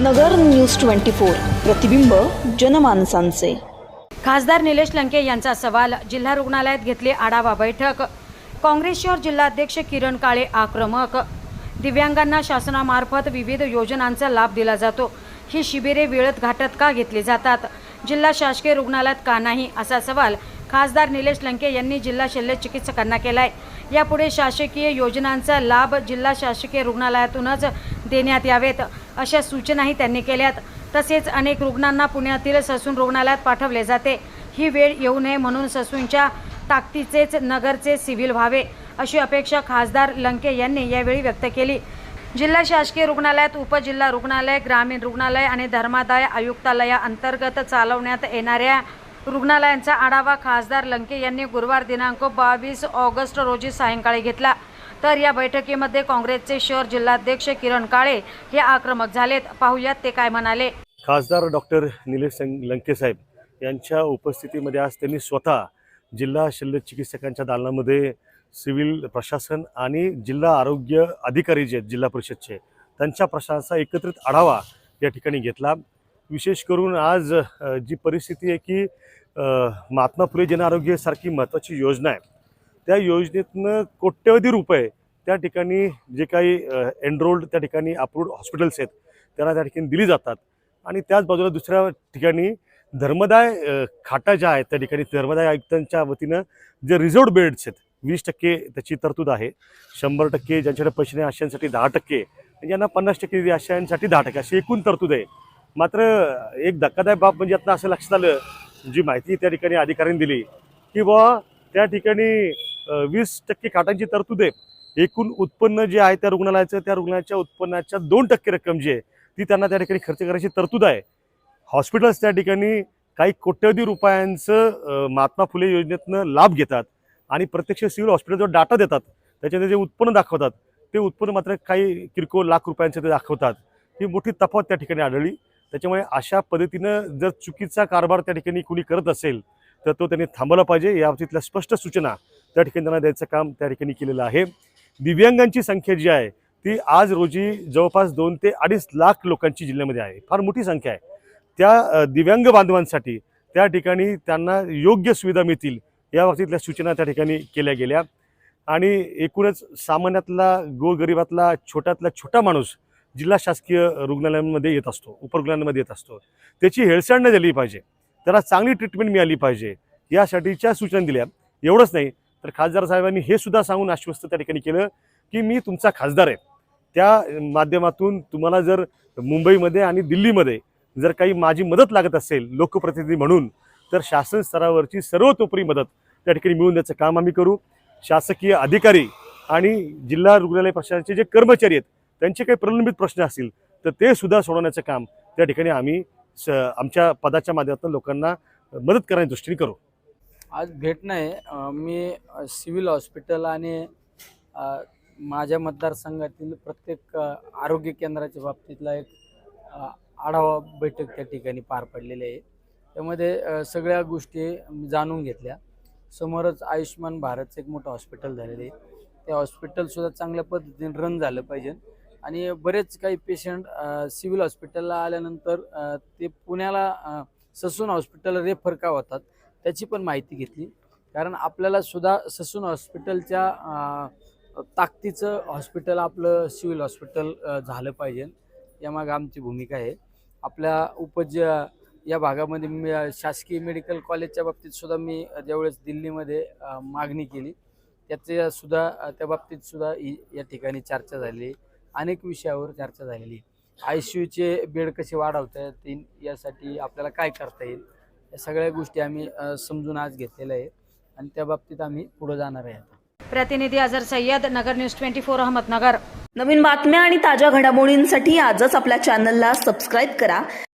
नगर news twenty four प्रतिबिंब जनमानसांचे. खासदार निलेश लंके यांचा सवाल जिल्हा रुग्णालयात घेतली आढावा बैठक. काँग्रेस शहर जिल्हाध्यक्ष किरण काळे आक्रमक. दिव्यांगांना शासनामार्फत विविध योजनांचा लाभ दिला जातो. ही शिबिरे वेळेत घाटत का घेतली जातात? जिल्हा शासकीय रुग्णालयात का नाही? असा सवाल खासदार निलेश लंके यांनी जिल्हा शल्य चिकित्सकांना केला आहे यापुढे शासकीय योजनांचा लाभ जिल्हा शासकीय रुग्णालयातूनच देण्यात यावेत. अशा सूचनाही त्यांनी केल्यात. तसेच अनेक रुग्णांना पुण्यातील ससून रुग्णालयात पाठवले जाते. ही वेळ येऊ नये म्हणून ससूनच्या ताकदीचेच नगरचे सिव्हिल व्हावे अशी अपेक्षा खासदार लंके यांनी यावेळी व्यक्त केली. जिल्हा शासकीय रुग्णालयात उपजिल्हा रुग्णालय ग्रामीण रुग्णालय आणि धर्मादाय आयुक्तालयाअंतर्गत चालवण्यात येणाऱ्या रुग्णालयांचा आढावा खासदार लंके यांनी गुरुवार दिनांक बावीस ऑगस्ट रोजी सायंकाळी घेतला. तर या बैठकीमध्ये काँग्रेसचे शहर जिल्हाध्यक्ष किरण काळे हे आक्रमक झालेत. पाहुयात ते काय म्हणाले. खासदार डॉक्टर निलेश लंकेसाहेब यांच्या उपस्थितीमध्ये आज त्यांनी स्वतः जिल्हा शल्य चिकित्सकांच्या दालनामध्ये सिव्हिल प्रशासन आणि जिल्हा आरोग्य अधिकारी जे आहेत जिल्हा परिषदचे त्यांच्या प्रशासनाचा एकत्रित आढावा या ठिकाणी घेतला. विशेष करून आज जी परिस्थिती आहे की महात्मा फुले जनआरोग्यासारखी महत्त्वाची योजना आहे. त्या योजनेतनं कोट्यवधी रुपये त्या ठिकाणी जे काही एनरोल्ड त्या ठिकाणी अप्रूव्ड हॉस्पिटल्स आहेत त्यांना त्या ठिकाणी दिली जातात. आणि त्याच बाजूला दुसऱ्या ठिकाणी धर्मदाय खाटा ज्या आहेत त्या ठिकाणी धर्मदाय आयुक्तांच्या वतीनं जे रिझर्व्ड बेड्स आहेत वीस टक्के त्याची तरतूद आहे. शंभर टक्के ज्यांच्याकडे पैसे नाही अशांसाठी दहा टक्के. म्हणजे ज्यांना पन्नास टक्के अशांसाठी दहा टक्के अशी एकूण तरतूद आहे. मात्र एक धक्कादायक बाब म्हणजे आता असं लक्षात आलं जी माहिती त्या ठिकाणी अधिकाऱ्यांनी दिली की बुवा त्या ठिकाणी वीस टक्के खाटांची तरतूद आहे. एकूण उत्पन्न जे आहे त्या रुग्णालयाचं त्या रुग्णालयाच्या उत्पन्नाच्या दोन टक्के रक्कम जी आहे ती त्यांना त्या ठिकाणी खर्च करायची तरतूद आहे. हॉस्पिटल्स त्या ठिकाणी काही कोट्यवधी रुपयांचं महात्मा फुले योजनेतनं लाभ घेतात आणि प्रत्यक्ष सिव्हिल हॉस्पिटलचा डाटा देतात. त्याच्यामध्ये जे उत्पन्न दाखवतात ते उत्पन्न मात्र काही किरकोळ लाख रुपयांचं ते दाखवतात. ही मोठी तफावत त्या ठिकाणी आढळली. त्याच्यामुळे अशा पद्धतीनं जर चुकीचा कारभार त्या ठिकाणी कुणी करत असेल तर तो त्यांनी थांबवला पाहिजे. याबाबतीतल्या स्पष्ट सूचना त्या ठिकाणी त्यांना द्यायचं काम त्या ठिकाणी केलेलं आहे. दिव्यांगांची संख्या जी आहे ती आज रोजी जवळपास दोन ते अडीच लाख लोकांची जिल्ह्यामध्ये आहे. फार मोठी संख्या आहे. त्या दिव्यांग बांधवांसाठी त्या ठिकाणी त्यांना योग्य सुविधा मिळतील या बाबतीतल्या सूचना त्या ठिकाणी केल्या गेल्या. आणि एकूणच सामान्यातला गोरगरिबातला छोट्यातला छोटा माणूस जिल्हा शासकीय रुग्णालयांमध्ये येत असतो उपरुग्णालयांमध्ये येत असतो. त्याची हेळसांड झाली पाहिजे. त्याला चांगली ट्रीटमेंट मिळाली पाहिजे. यासाठीच्या सूचना दिल्या. एवढंच नाही तर खासदार साहेबांनी हे सुद्धा सांगून आश्वस्त त्या ठिकाणी केलं की मी तुमचा खासदार आहे. त्या माध्यमातून तुम्हाला जर मुंबईमध्ये आणि दिल्लीमध्ये जर काही माझी मदत लागत असेल लोकप्रतिनिधी म्हणून तर शासन स्तरावरची सर्वतोपरी मदत त्या ठिकाणी मिळून द्यायचं काम आम्ही करू. शासकीय अधिकारी आणि जिल्हा रुग्णालय प्रशासनाचे जे कर्मचारी आहेत त्यांचे काही प्रलंबित प्रश्न असतील तर ते सुद्धा सोडवण्याचं काम त्या ठिकाणी आम्ही स आमच्या पदाच्या माध्यमातून लोकांना मदत करण्याच्या दृष्टीने करू. आज भेट नाही. मी सिव्हिल हॉस्पिटल आणि माझ्या मतदारसंघातील प्रत्येक आरोग्य केंद्राच्या बाबतीतला एक आढावा बैठक त्या ठिकाणी पार पडलेली आहे. त्यामध्ये सगळ्या गोष्टी मी जाणून घेतल्या. समोरच आयुष्यमान भारतचं एक मोठं हॉस्पिटल झालेलं आहे. ते हॉस्पिटलसुद्धा चांगल्या पद्धतीने रन झालं पाहिजे. आणि बरेच काही पेशंट सिव्हिल हॉस्पिटलला आल्यानंतर ते पुण्याला ससून हॉस्पिटल रेफर का होतात? त्याची पण माहिती घेतली. कारण आपल्याला सुद्धा ससून हॉस्पिटलच्या ताकदीचं हॉस्पिटल आपलं सिव्हिल हॉस्पिटल झालं पाहिजे. यामागे आमची भूमिका आहे. आपल्या उपज या भागामध्ये मी शासकीय मेडिकल कॉलेजच्या बाबतीत सुद्धा मी ज्यावेळेस दिल्लीमध्ये मागणी केली त्याच्या सुद्धा त्या बाबतीत सुद्धा या ठिकाणी चर्चा झाली. अनेक विषयावर चर्चा झालेली. आय सी यूचे बेड कसे वाढवता येतील यासाठी आपल्याला काय करता येईल? या सगळ्या गोष्टी आम्ही समजून आज घेतलेल्या आहे आणि त्या बाबतीत आम्ही पुढे जाणार आहे प्रतिनिधी Azhar Sayyad Nagar news twenty four Ahmednagar. नवीन बातम्या आणि ताज्या घडामोडींसाठी आजच आपल्या चॅनलला सबस्क्राईब करा.